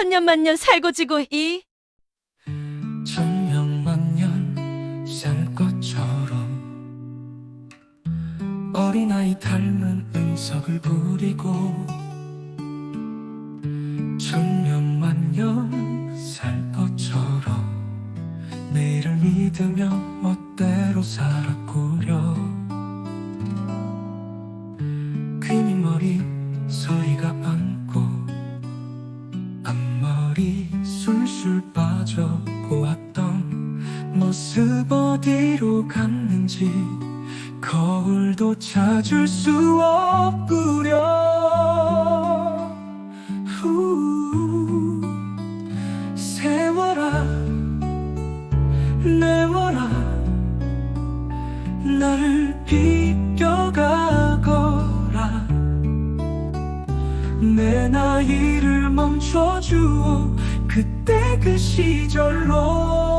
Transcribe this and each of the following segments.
천년만년 살고 지고 이 천년만년 살 것처럼 어린아이 닮은 은석을 부리고 천년만년 살 것처럼 내일을 믿으며 멋대로 살았구려. 귀미 머리 모습 어디로 갔는지 거울도 찾을 수 없구려. 후, 세워라 내워라. 나를 비껴가거라. 내 나이를 멈춰주어 그때 그 시절로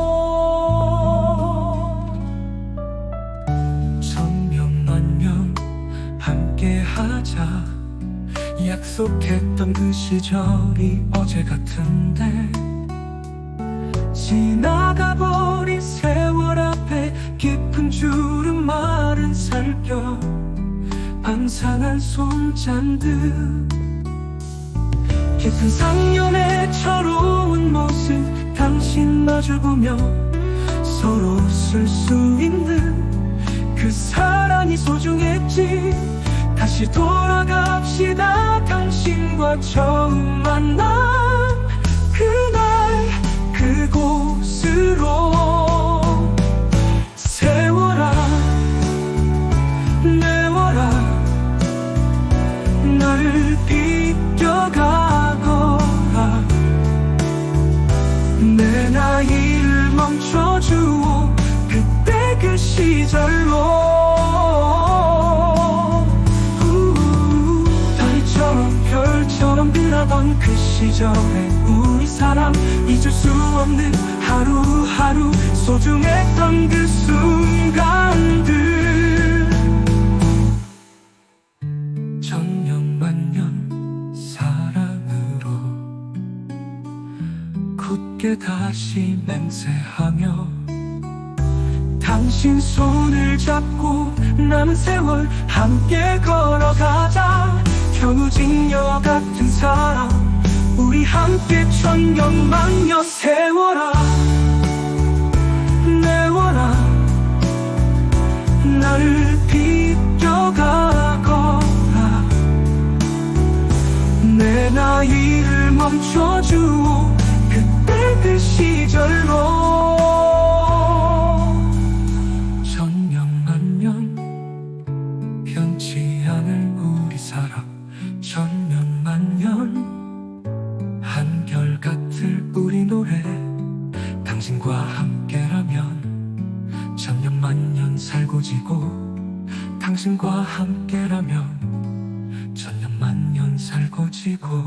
함께하자 약속했던 그 시절이 어제 같은데 지나가버린 세월 앞에 깊은 주름 마른 살펴 방상한 손잔듯 깊은 상념의 철로운 모습 당신 마주보며 서로 웃을 수 다시 돌아갑시다. 당신과 처음 만난 그날 그곳으로 세워라. 내워라. 나를 비껴가거라. 내 나이를 멈춰주오 그때 그 시절로 시절의 우리 사랑 잊을 수 없는 하루하루 소중했던 그 순간들. 천년 만년 사랑으로 굳게 다시 맹세하며 당신 손을 잡고 남은 세월 함께 걸어가자. 겨우직녀 같은 사랑 우리 함께 천년만년 세워라. 내워라. 나를 비껴가거라. 내 나이를 멈춰주오. 그때 그 시절 당신과 함께라면 천년만년 살고 지고